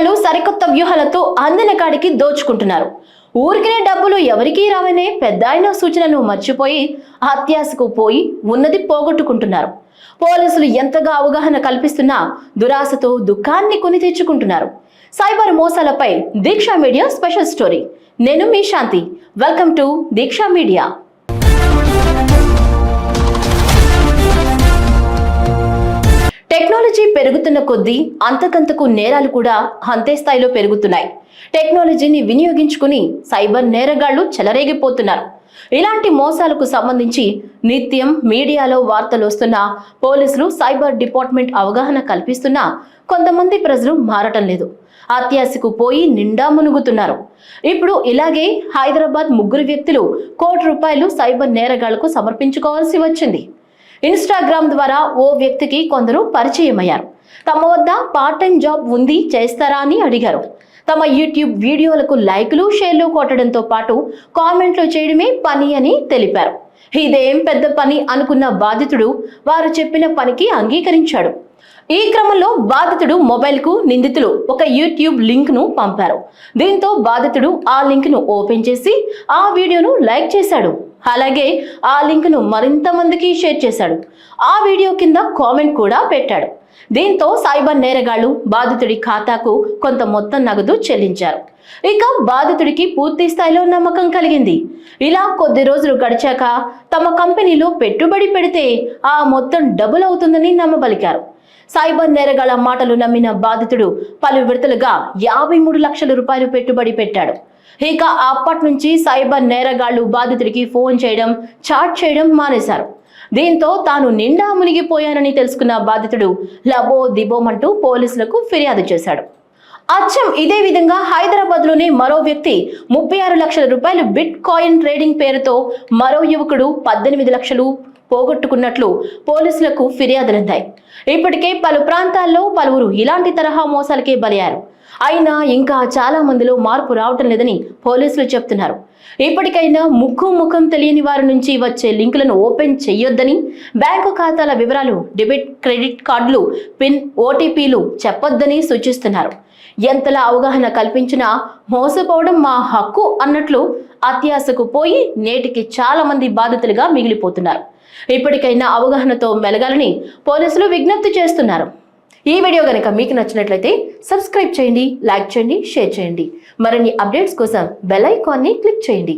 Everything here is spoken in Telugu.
వాళ్ళు సరికొత్త వ్యూహాలతో అందిన కాడికి దోచుకుంటున్నారు. ఊరికినే డబ్బులు ఎవరికీ రావనే పెద్ద ఆయన సూచనను మర్చిపోయి అత్యాశకు పోయి ఉన్నది పోగొట్టుకుంటున్నారు. పోలీసులు ఎంతగా అవగాహన కల్పిస్తున్నా దురాశతో దుఃఖాన్ని కొని తెచ్చుకుంటున్నారు సైబర్ మోసాలపై దీక్షా మీడియా స్పెషల్ స్టోరీ. నేను మీ Shanti. Welcome to Deeksha media. Technology పెరుగుతున్న కొద్దీ అంతకంతకు నేరాలు కూడా అంతే స్థాయిలో పెరుగుతున్నాయి. టెక్నాలజీని వినియోగించుకుని సైబర్ నేరగాళ్ళు చెలరేగిపోతున్నారు. ఇలాంటి మోసాలకు సంబంధించి నిత్యం మీడియాలో వార్తలు వస్తున్న పోలీసులు సైబర్ డిపార్ట్మెంట్ అవగాహన కల్పిస్తున్నా కొంతమంది ప్రజలు మారటం లేదు. అత్యాశకు పోయి నిండా మునుగుతున్నారు. ఇప్పుడు ఇలాగే హైదరాబాద్ ముగ్గురు వ్యక్తులు కోటి రూపాయలు సైబర్ నేరగాళ్ళకు సమర్పించుకోవాల్సి వచ్చింది. ఇన్స్టాగ్రామ్ ద్వారా ఓ వ్యక్తికి కొందరు పరిచయమయ్యారు. తమ వద్ద పార్ట్ టైం జాబ్ ఉంది చేస్తారా అని అడిగారు. తమ యూట్యూబ్ వీడియోలకు లైకులు షేర్లు కొట్టడంతో పాటు కామెంట్లు చేయడమే పని అని తెలిపారు. ఇదేం పెద్ద పని అనుకున్న బాధితుడు వారు చెప్పిన పనికి అంగీకరించాడు. ఈ క్రమంలో బాధితుడు మొబైల్కు నిందితులు ఒక యూట్యూబ్ లింక్ను పంపారు. దీంతో బాధితుడు ఆ లింక్ను ఓపెన్ చేసి ఆ వీడియోను లైక్ చేశాడు. అలాగే ఆ లింక్ను మరింత మందికి షేర్ చేశాడు. ఆ వీడియో కింద కామెంట్ కూడా పెట్టాడు. దీంతో సైబర్ నేరగాళ్ళు బాధితుడి ఖాతాకు కొంత మొత్తం నగదు చెల్లించారు. ఇక బాధితుడికి పూర్తి స్థాయిలో నమ్మకం కలిగింది. ఇలా కొద్ది రోజులు గడిచాక తమ కంపెనీలో పెట్టుబడి పెడితే ఆ మొత్తం డబుల్ అవుతుందని నమ్మబలికారు. సైబర్ నేరగాళ్ళ మాటలు నమ్మిన బాధితుడు పలు విడతలుగా యాభై మూడు లక్షల రూపాయలు పెట్టుబడి పెట్టాడు. ఇక అప్పటి నుంచి సైబర్ నేరగాళ్ళు బాధితుడికి ఫోన్ చేయడం చాట్ చేయడం మానేశారు. దీంతో తాను నిండా మునిగిపోయానని తెలుసుకున్న బాధితుడు లబో దిబోమంటూ పోలీసులకు ఫిర్యాదు చేశాడు. అచ్చం ఇదే విధంగా హైదరాబాద్లోని మరో వ్యక్తి ముప్పై ఆరు లక్షల రూపాయలు బిట్ కాయిన్ ట్రేడింగ్ పేరుతో మరో యువకుడు పద్దెనిమిది లక్షలు పోగొట్టుకున్నట్లు పోలీసులకు ఫిర్యాదులందాయి. ఇప్పటికే పలు ప్రాంతాల్లో పలువురు ఇలాంటి తరహా మోసాలకే బలయ్యారు. అయినా ఇంకా చాలా మందిలో మార్పు రావటం లేదని పోలీసులు చెప్తున్నారు. ఇప్పటికైనా ముక్కు ముఖం తెలియని వారి నుంచి వచ్చే లింకులను ఓపెన్ చేయొద్దని బ్యాంకు ఖాతాల వివరాలు డెబిట్ క్రెడిట్ కార్డులు పిన్ ఓటీపీలు చెప్పొద్దని సూచిస్తున్నారు. ఎంతలా అవగాహన కల్పించినా మోసపోవడం మా హక్కు అన్నట్లు అత్యాశకు పోయి నేటికి చాలా మంది బాధితులుగా మిగిలిపోతున్నారు. ఇప్పటికైనా అవగాహనతో మెలగాలని పోలీసులు విజ్ఞప్తి చేస్తున్నారు. ఈ వీడియో కనుక మీకు నచ్చినట్లయితే సబ్స్క్రైబ్ చేయండి లైక్ చేయండి షేర్ చేయండి. మరిన్ని అప్డేట్స్ కోసం బెల్ ఐకాన్ని క్లిక్ చేయండి.